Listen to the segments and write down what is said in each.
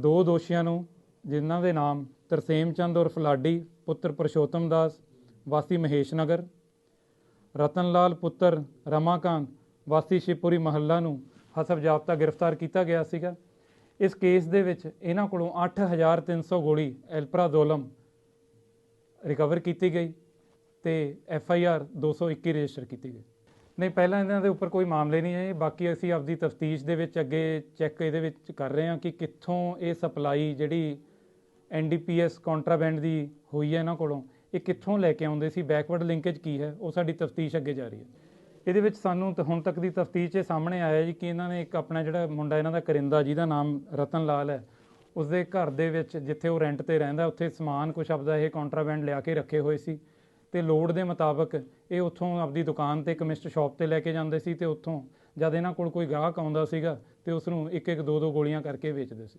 ਦੋ ਦੋਸ਼ੀਆਂ ਨੂੰ, ਜਿਨ੍ਹਾਂ ਦੇ ਨਾਮ ਤਰਸੇਮ ਚੰਦ ਉਰਫ ਲਾਡੀ, ਪੁੱਤਰ ਪਰਸ਼ੋਤਮ ਦਾਸ, ਵਾਸੀ ਮਹੇਸ਼ ਨਗਰ ਰਤਨ ਲਾਲ ਪੁੱਤਰ ਰਮਾਕਾਂਤ, ਵਾਸੀ ਸ਼ਿਵਪੁਰੀ ਮਹੱਲਾ ਨੂੰ ਹਸਬ ਜਾਬਤਾ ਗ੍ਰਿਫਤਾਰ ਕੀਤਾ ਗਿਆ ਸੀਗਾ। ਇਸ ਕੇਸ ਦੇ ਵਿੱਚ ਇਹਨਾਂ ਕੋਲੋਂ 8300 ਗੋਲੀ ਐਲਪਰਾਜ਼ੋਲਮ ਰਿਕਵਰ ਕੀਤੀ ਗਈ ਤੇ ਐਫ ਆਈ ਆਰ 221 ਰਜਿਸਟਰ ਕੀਤੀ ਗਈ। ਨਹੀਂ, ਪਹਿਲਾਂ ਇਹਨਾਂ ਦੇ ਉੱਪਰ ਕੋਈ ਮਾਮਲੇ ਨਹੀਂ ਹੈ। ਬਾਕੀ ਅਸੀਂ ਆਪਦੀ ਤਫਤੀਸ਼ ਦੇ ਵਿੱਚ ਅੱਗੇ ਚੈੱਕ ਇਹਦੇ ਵਿੱਚ ਕਰ ਰਹੇ ਹਾਂ ਕਿ ਕਿੱਥੋਂ ਇਹ ਸਪਲਾਈ ਜਿਹੜੀ ਐਨਡੀਪੀਐਸ ਕੰਟਰਾਬੈਂਡ ਦੀ ਹੋਈ ਹੈ ਇਹਨਾਂ ਕੋਲੋਂ, ਇਹ ਕਿੱਥੋਂ ਲੈ ਕੇ ਆਉਂਦੇ ਸੀ ਬੈਕਵਰਡ ਲਿੰਕੇਜ ਕੀ ਹੈ, ਉਹ ਸਾਡੀ ਤਫਤੀਸ਼ ਅੱਗੇ ਜਾਰੀ ਹੈ। ਇਹਦੇ ਵਿੱਚ ਸਾਨੂੰ ਤਾਂ ਹੁਣ ਤੱਕ ਦੀ ਤਫਤੀਸ਼ 'ਚ ਸਾਹਮਣੇ ਆਇਆ ਜੀ ਕਿ ਇਹਨਾਂ ਨੇ ਇੱਕ ਆਪਣਾ ਜਿਹੜਾ ਮੁੰਡਾ ਇਹਨਾਂ ਦਾ ਕਰਿੰਦਾ ਜਿਹਦਾ ਨਾਮ ਰਤਨ ਲਾਲ ਹੈ, ਉਸਦੇ ਘਰ ਦੇ ਵਿੱਚ ਜਿੱਥੇ ਉਹ ਰੈਂਟ ਤੇ ਰਹਿੰਦਾ, ਉੱਥੇ ਸਮਾਨ ਕੁਛ ਆਪਦਾ ਇਹ ਕੰਟਰਾਬੈਂਡ ਲਿਆ ਕੇ ਰੱਖੇ ਹੋਏ ਸੀ। ਤੇ ਲੋਡ ਦੇ ਮੁਤਾਬਕ ਇਹ ਉੱਥੋਂ ਆਪਦੀ ਦੁਕਾਨ ਤੇ ਕੈਮਿਸਟ ਸ਼ਾਪ ਤੇ ਲੈ ਕੇ ਜਾਂਦੇ ਸੀ ਤੇ ਉੱਥੋਂ ਜਦ ਇਹਨਾਂ ਕੋਲ ਕੋਈ ਗਾਹਕ ਆਉਂਦਾ ਸੀਗਾ ਤੇ ਉਸ ਨੂੰ ਇੱਕ ਇੱਕ ਦੋ ਦੋ ਗੋਲੀਆਂ ਕਰਕੇ ਵੇਚਦੇ ਸੀ।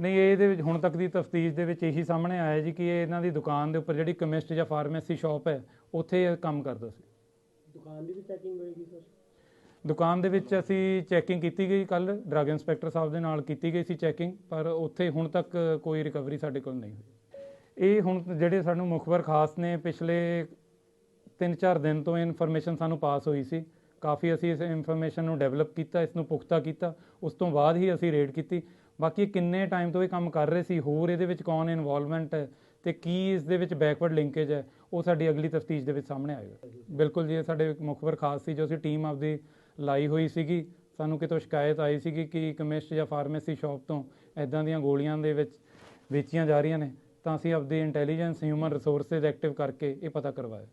ਨਹੀਂ ਇਹ ਇਹਦੇ ਵਿੱਚ ਹੁਣ ਤੱਕ ਦੀ ਤਫਤੀਸ਼ ਦੇ ਵਿੱਚ ਇਹੀ ਸਾਹਮਣੇ ਆਇਆ ਜੀ ਕਿ ਇਹ ਇਹਨਾਂ ਦੀ ਦੁਕਾਨ ਦੇ ਉੱਪਰ ਜਿਹੜੀ ਕੈਮਿਸਟ ਜਾਂ ਫਾਰਮੇਸੀ ਸ਼ਾਪ ਹੈ ਉੱਥੇ ਇਹ ਕੰਮ ਕਰਦਾ ਸੀ। ਦੁਕਾਨ ਦੀ ਵੀ ਚੈਕਿੰਗ ਹੋਏਗੀ ਸਰ? ਦੁਕਾਨ ਦੇ ਵਿੱਚ ਅਸੀਂ ਚੈਕਿੰਗ ਕੀਤੀ ਗਈ ਕੱਲ ਡਰੱਗ ਇੰਸਪੈਕਟਰ ਸਾਹਿਬ ਦੇ ਨਾਲ ਕੀਤੀ ਗਈ ਸੀ ਚੈਕਿੰਗ ਪਰ ਉੱਥੇ ਹੁਣ ਤੱਕ ਕੋਈ ਰਿਕਵਰੀ ਸਾਡੇ ਕੋਲ ਨਹੀਂ ਹੋਈ। ਇਹ ਹੁਣ ਜਿਹੜੇ ਸਾਨੂੰ ਮੁਖਬਰ ਖਾਸ ਨੇ, ਪਿਛਲੇ 3-4 ਦਿਨ ਤੋਂ ਇਨਫੋਰਮੇਸ਼ਨ ਸਾਨੂੰ ਪਾਸ ਹੋਈ ਸੀ। ਕਾਫੀ ਅਸੀਂ ਇਸ ਇਨਫੋਰਮੇਸ਼ਨ ਨੂੰ ਡਿਵੈਲਪ ਕੀਤਾ, ਇਸ ਨੂੰ ਪੁਖਤਾ ਕੀਤਾ, ਉਸ ਤੋਂ ਬਾਅਦ ਹੀ ਅਸੀਂ ਰੇਡ ਕੀਤੀ। ਬਾਕੀ ਇਹ ਕਿੰਨੇ ਟਾਈਮ ਤੋਂ ਇਹ ਕੰਮ ਕਰ ਰਹੇ ਸੀ, ਹੋਰ ਇਹਦੇ ਵਿੱਚ ਕੌਣ ਇਨਵੋਲਵਮੈਂਟ ਹੈ ਤੇ ਕੀ ਇਸ ਦੇ ਵਿੱਚ ਬੈਕਵਰਡ ਲਿੰਕੇਜ ਹੈ, ਉਹ ਸਾਡੀ ਅਗਲੀ ਤਫਤੀਸ਼ ਦੇ ਵਿੱਚ ਸਾਹਮਣੇ ਆਏਗਾ। ਬਿਲਕੁਲ ਜੀ ਸਾਡੇ ਮੁਖਬਰ ਖਾਸ ਸੀ ਜੋ ਅਸੀਂ ਟੀਮ ਆਪਦੀ ਲਾਈ ਹੋਈ ਸੀਗੀ। ਸਾਨੂੰ ਕਿਤੋਂ ਸ਼ਿਕਾਇਤ ਆਈ ਸੀਗੀ ਕਿ ਕੈਮਿਸਟ ਜਾਂ ਫਾਰਮੇਸੀ ਸ਼ਾਪ ਤੋਂ ਐਦਾਂ ਦੀਆਂ ਗੋਲੀਆਂ ਦੇ ਵਿੱਚ ਵੇਚੀਆਂ ਜਾ ਰਹੀਆਂ ਨੇ। ਤਾਂ ਅਸੀਂ ਆਪਦੀ ਇੰਟੈਲੀਜੈਂਸ ਹਿਊਮਨ ਰਿਸੋਰਸਸ ਐਕਟਿਵ ਕਰਕੇ ਇਹ ਪਤਾ ਕਰਵਾਇਆ।